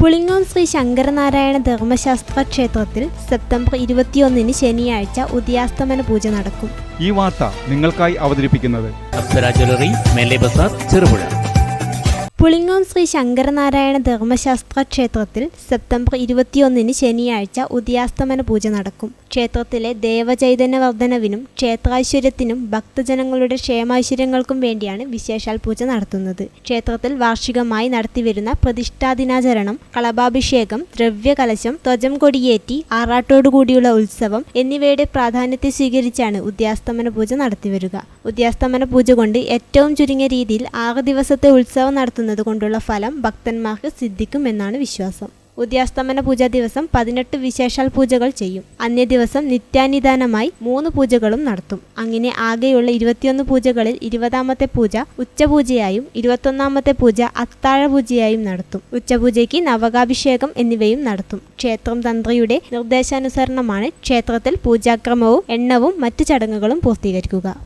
പുളിങ്ങോം ശ്രീ ശങ്കരനാരായണ ധർമ്മശാസ്ത്ര ക്ഷേത്രത്തിൽ സെപ്റ്റംബർ ഇരുപത്തിയൊന്നിന് ശനിയാഴ്ച ഉദയാസ്തമന പൂജ നടക്കും. ഈ വാർത്ത നിങ്ങൾക്കായി അവതരിപ്പിക്കുന്നത് ചെറുപുഴ. പുളിങ്ങോം ശ്രീ ശങ്കരനാരായണ ധർമ്മശാസ്ത്ര ക്ഷേത്രത്തിൽ സെപ്റ്റംബർ ഇരുപത്തിയൊന്നിന് ശനിയാഴ്ച ഉദയാസ്തമന പൂജ നടക്കും. ക്ഷേത്രത്തിലെ ദേവചൈതന്യവർദ്ധനവിനും ക്ഷേത്രാശ്വര്യത്തിനും ഭക്തജനങ്ങളുടെ ക്ഷേമാശ്വര്യങ്ങൾക്കും വേണ്ടിയാണ് വിശേഷാൽ പൂജ നടത്തുന്നത്. ക്ഷേത്രത്തിൽ വാർഷികമായി നടത്തിവരുന്ന പ്രതിഷ്ഠാദിനാചരണം കളഭാഭിഷേകം ദ്രവ്യകലശം ധ്വജം കൊടിയേറ്റി ആറാട്ടോടുകൂടിയുള്ള ഉത്സവം എന്നിവയുടെ പ്രാധാന്യത്തെ സ്വീകരിച്ചാണ് ഉദ്യാസ്തമന പൂജ നടത്തിവരിക. ഉദ്യാസ്തമന പൂജ കൊണ്ട് ഏറ്റവും ചുരുങ്ങിയ രീതിയിൽ ആറ് ദിവസത്തെ ഉത്സവം നടത്തുന്നത് കൊണ്ടുള്ള ഫലം ഭക്തന്മാർക്ക് സിദ്ധിക്കും എന്നാണ് വിശ്വാസം. ഉദ്യാസ്തമന പൂജാ ദിവസം പതിനെട്ട് വിശേഷാൽ പൂജകൾ ചെയ്യും. അന്യ ദിവസം നിത്യാനിദാനമായി മൂന്ന് പൂജകളും നടത്തും. അങ്ങനെ ആകെയുള്ള ഇരുപത്തിയൊന്ന് പൂജകളിൽ ഇരുപതാമത്തെ പൂജ ഉച്ചപൂജയായും ഇരുപത്തൊന്നാമത്തെ പൂജ അത്താഴ പൂജയായും നടത്തും. ഉച്ചപൂജയ്ക്ക് നവകാഭിഷേകം എന്നിവയും നടത്തും. ക്ഷേത്രം തന്ത്രിയുടെ നിർദ്ദേശാനുസരണമാണ് ക്ഷേത്രത്തിൽ പൂജാക്രമവും എണ്ണവും മറ്റു ചടങ്ങുകളും പൂർത്തീകരിക്കുക.